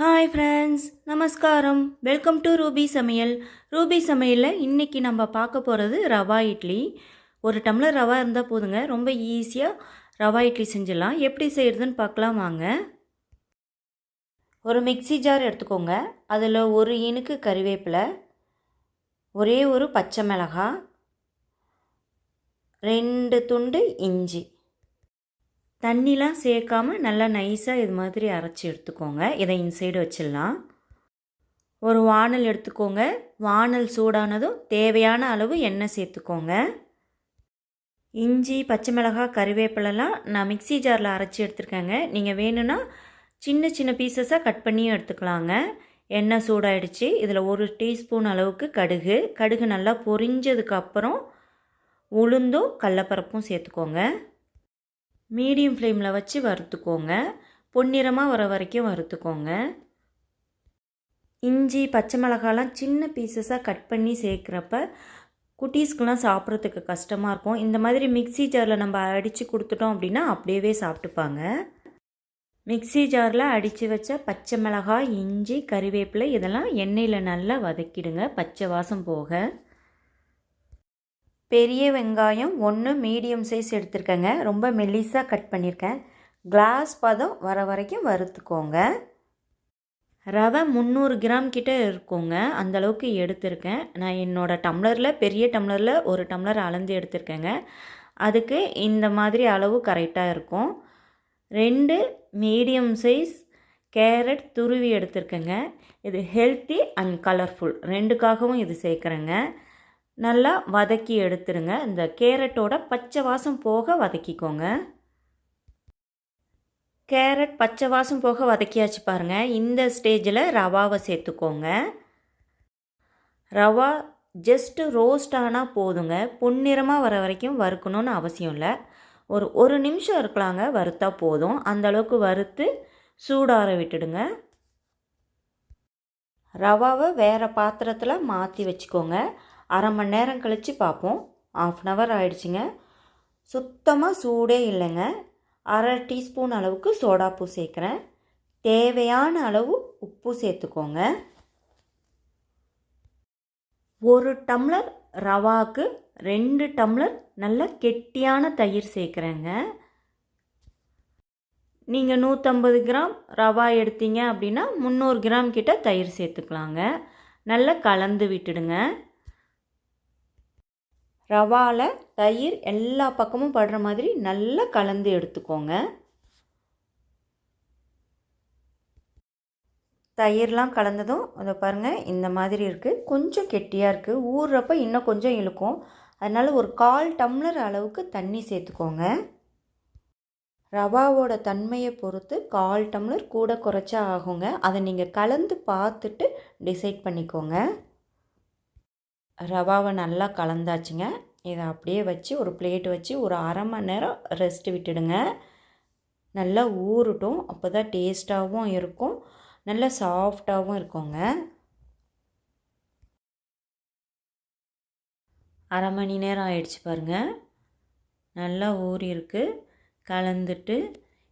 Hi friends நமஸ்காரம். Welcome to Ruby Samayal. Ruby சமையலில் இன்றைக்கி நம்ம பார்க்க போகிறது ரவா இட்லி. ஒரு டம்ளர் ரவா இருந்தால் போதுங்க. ரொம்ப ஈஸியாக ரவா இட்லி செஞ்சிடலாம். எப்படி செய்கிறதுன்னு பார்க்கலாம் வாங்க. ஒரு மிக்ஸி ஜார் எடுத்துக்கோங்க. அதில் ஒரு இனுக்கு கறிவேப்பிலை ஒரே ஒரு பச்சை மிளகாய் ரெண்டு துண்டு இஞ்சி. தண்ணிலாம் சேர்க்காம நல்லா நைஸாக இது மாதிரி அரைச்சி எடுத்துக்கோங்க. இதை இன்சைடு வச்சிடலாம். ஒரு வானல் எடுத்துக்கோங்க. வானல் சூடானதும் தேவையான அளவு எண்ணெய் சேர்த்துக்கோங்க. இஞ்சி பச்சை மிளகாய் கறிவேப்பிலெல்லாம் நான் மிக்ஸி ஜாரில் அரைச்சி எடுத்துருக்கேங்க. நீங்கள் வேணும்னா சின்ன சின்ன பீசஸாக கட் பண்ணியும் எடுத்துக்கலாங்க. எண்ணெய் சூடாயிடுச்சு. இதில் ஒரு டீஸ்பூன் அளவுக்கு கடுகு. கடுகு நல்லா பொரிஞ்சதுக்கு அப்புறம் உளுந்தும் கடலப்பருப்பும் சேர்த்துக்கோங்க. மீடியம் ஃப்ளேமில் வச்சு வறுத்துக்கோங்க. பொன்னிறமாக வர வரைக்கும் வறுத்துக்கோங்க. இஞ்சி பச்சை மிளகாலாம் சின்ன பீசஸாக கட் பண்ணி சேர்க்குறப்ப குட்டீஸ்க்கெலாம் சாப்பிட்றதுக்கு கஷ்டமாக இருக்கும். இந்த மாதிரி மிக்ஸி ஜாரில் நம்ம அடித்து கொடுத்துட்டோம் அப்படின்னா அப்படியே சாப்பிட்டுப்பாங்க. மிக்ஸி ஜாரில் அடித்து வச்ச பச்சை மிளகாய் இஞ்சி கறிவேப்பிலை இதெல்லாம் எண்ணெயில் நல்லா வதக்கிடுங்க. பச்சை வாசம் போக. பெரிய வெங்காயம் ஒன்று மீடியம் சைஸ் எடுத்துருக்கேங்க. ரொம்ப மெல்லிஸாக கட் பண்ணியிருக்கேன் கிளாஸ் பதம் வர வரைக்கும் வறுத்துக்கோங்க. ரவை முந்நூறு கிராம் கிட்ட இருக்குங்க. அந்தளவுக்கு எடுத்திருக்கேன். நான் என்னோடய டம்ளரில் பெரிய டம்ளரில் ஒரு டம்ளர் அளந்து எடுத்திருக்கேங்க. அதுக்கு இந்த மாதிரி அளவு கரெக்டாக இருக்கும். ரெண்டு மீடியம் சைஸ் கேரட் துருவி எடுத்திருக்கேங்க. இது ஹெல்த்தி அண்ட் கலர்ஃபுல். ரெண்டுக்காகவும் இது சேர்க்குறேங்க. நல்லா வதக்கி எடுத்துருங்க. இந்த கேரட்டோட பச்சை வாசம் போக வதக்கிக்கோங்க. கேரட் பச்சை வாசம் போக வதக்கியாச்சு பாருங்கள் இந்த ஸ்டேஜில் ரவாவை சேர்த்துக்கோங்க. ரவா ஜஸ்ட்டு ரோஸ்ட் ஆனால் போதுங்க. பொன்னிறமாக வர வரைக்கும் வறுக்கணும்னு அவசியம் இல்லை. ஒரு ஒரு நிமிஷம் இருக்கலாங்க. வறுத்தா போதும். அந்தளவுக்கு வறுத்து சூடார விட்டுடுங்க. ரவாவை வேறு பாத்திரத்தில் மாற்றி வச்சுக்கோங்க. அரை மணி நேரம் கழித்து பார்ப்போம். ஆஃப் அன் ஹவர் ஆயிடுச்சுங்க. சுத்தமாக சூடே இல்லைங்க. அரை டீஸ்பூன் அளவுக்கு சோடாப்பூ சேர்க்குறேன். தேவையான அளவு உப்பு சேர்த்துக்கோங்க. ஒரு டம்ளர் ரவாக்கு ரெண்டு டம்ளர் நல்ல கெட்டியான தயிர் சேர்க்குறேங்க. நீங்கள் நூற்றம்பது கிராம் ரவா எடுத்தீங்க அப்படின்னா முந்நூறு கிராம் கிட்ட தயிர் சேர்த்துக்கலாங்க. நல்லா கலந்து விட்டுடுங்க. ரவாவில் தயிர் எல்லா பக்கமும் படுற மாதிரி நல்லா கலந்து எடுத்துக்கோங்க. தயிர்லாம் கலந்ததும் அதை பாருங்கள் இந்த மாதிரி இருக்குது கொஞ்சம் கெட்டியாக இருக்குது ஊறுறப்ப இன்னும் கொஞ்சம் இழுக்கும். அதனால் ஒரு கால் டம்ளர் அளவுக்கு தண்ணி சேர்த்துக்கோங்க. ரவாவோட தன்மையை பொறுத்து கால் டம்ளர் கூட குறைச்சா ஆகுங்க. அதை நீங்கள் கலந்து பார்த்துட்டு டிசைட் பண்ணிக்கோங்க. ரவாவை நல்லா கலந்தாச்சுங்க. இதை அப்படியே வச்சு ஒரு பிளேட் வச்சு ஒரு அரை மணி நேரம் ரெஸ்ட் விட்டுடுங்க. நல்லா ஊறட்டும். அப்போ தான் டேஸ்ட்டாகவும் இருக்கும். நல்லா சாஃப்டாகவும் இருக்குங்க. அரை மணி நேரம் ஆயிடுச்சு பாருங்கள் நல்லா ஊறிருக்கு கலந்துட்டு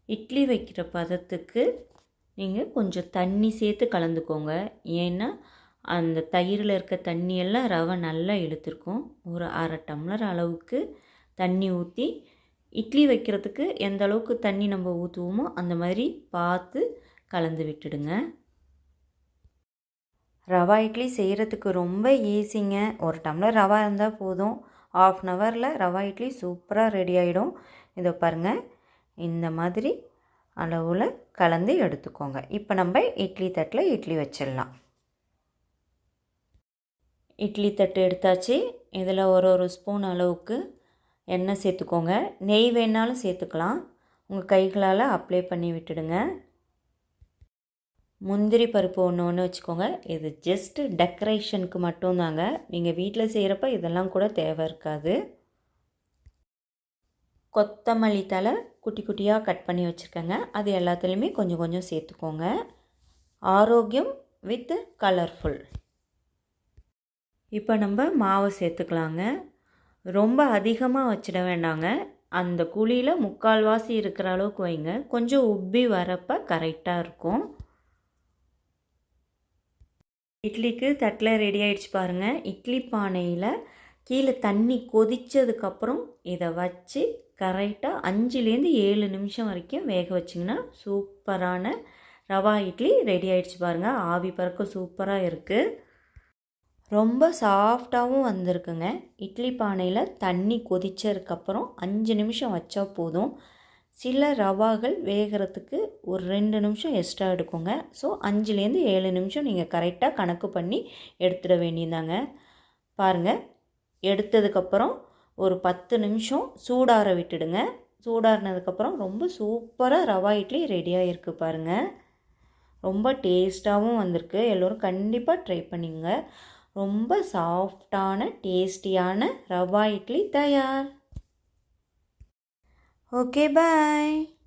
இட்லி வைக்கிற பதத்துக்கு நீங்கள் கொஞ்சம் தண்ணி சேர்த்து கலந்துக்கோங்க. ஏன்னா அந்த தயிரில் இருக்க தண்ணியெல்லாம் ரவை நல்லா இழுத்துருக்கும். ஒரு அரை டம்ளர் அளவுக்கு தண்ணி ஊற்றி இட்லி வைக்கிறதுக்கு எந்த அளவுக்கு தண்ணி நம்ம ஊற்றுவோமோ அந்த மாதிரி பார்த்து கலந்து விட்டுடுங்க. ரவா இட்லி செய்கிறதுக்கு ரொம்ப ஈஸிங்க. ஒரு டம்ளர் ரவா இருந்தால் போதும். ஆஃப் அன் ஹவரில் ரவா இட்லி சூப்பராக ரெடி ஆகிடும் இதை பாருங்கள் இந்த மாதிரி அளவில் கலந்து எடுத்துக்கோங்க. இப்போ நம்ம இட்லி தட்டில் இட்லி வச்சிடலாம். இட்லி தட்டு எடுத்தாச்சு. இதில் ஒரு ஒரு ஸ்பூன் அளவுக்கு எண்ணெய் சேர்த்துக்கோங்க. நெய் வேணாலும் சேர்த்துக்கலாம். உங்கள் கைகளால் அப்ளை பண்ணி விட்டுடுங்க. முந்திரி பருப்பு ஒன்று ஒன்று வச்சுக்கோங்க. இது ஜஸ்ட்டு டெக்கரேஷனுக்கு மட்டும்தாங்க. நீங்கள் வீட்டில் செய்கிறப்ப இதெல்லாம் கூட தேவை இருக்காது. கொத்தமல்லி தலை குட்டி குட்டியாக கட் பண்ணி வச்சுருக்கேங்க. அது எல்லாத்துலேயுமே கொஞ்சம் கொஞ்சம் சேர்த்துக்கோங்க. ஆரோக்கியம் வித் கலர்ஃபுல் இப்போ நம்ம மாவை சேர்த்துக்கலாங்க. ரொம்ப அதிகமாக வச்சிட வேண்டாங்க. அந்த குழியில் முக்கால்வாசி இருக்கிற அளவுக்கு வைங்க. கொஞ்சம் உப்பி வரப்போ கரெக்டாக இருக்கும். இட்லிக்கு தட்டில் ரெடி ஆகிடுச்சு பாருங்கள் இட்லி பானையில் கீழே தண்ணி கொதித்ததுக்கப்புறம் இதை வச்சு கரெக்டாக அஞ்சுலேருந்து ஏழு நிமிஷம் வரைக்கும் வேக வச்சிங்கன்னா சூப்பரான ரவா இட்லி ரெடி ஆகிடுச்சு பாருங்கள் ஆவி பறக்க சூப்பராக இருக்குது ரொம்ப சாஃப்டாகவும் வந்திருக்குங்க. இட்லி பானையில் தண்ணி கொதிச்சதுக்கப்புறம் அஞ்சு நிமிஷம் வச்சா போதும். சில ரவாகள் வேகிறதுக்கு ஒரு ரெண்டு நிமிஷம் எக்ஸ்ட்ரா எடுக்குங்க. ஸோ அஞ்சுலேருந்து ஏழு நிமிஷம் நீங்கள் கரெக்டாக கணக்கு பண்ணி எடுத்துட வேண்டியதாங்க பாருங்கள் எடுத்ததுக்கப்புறம் ஒரு பத்து நிமிஷம் சூடார விட்டுடுங்க. சூடாறினதுக்கப்புறம் ரொம்ப சூப்பராக ரவா இட்லி ரெடியாக இருக்குது பாருங்கள் ரொம்ப டேஸ்ட்டாகவும் வந்திருக்கு. எல்லோரும் கண்டிப்பாக ட்ரை பண்ணிங்க ரொம்ப சாஃப்டான டேஸ்டியான ரவா இட்லி தயார். Okay bye.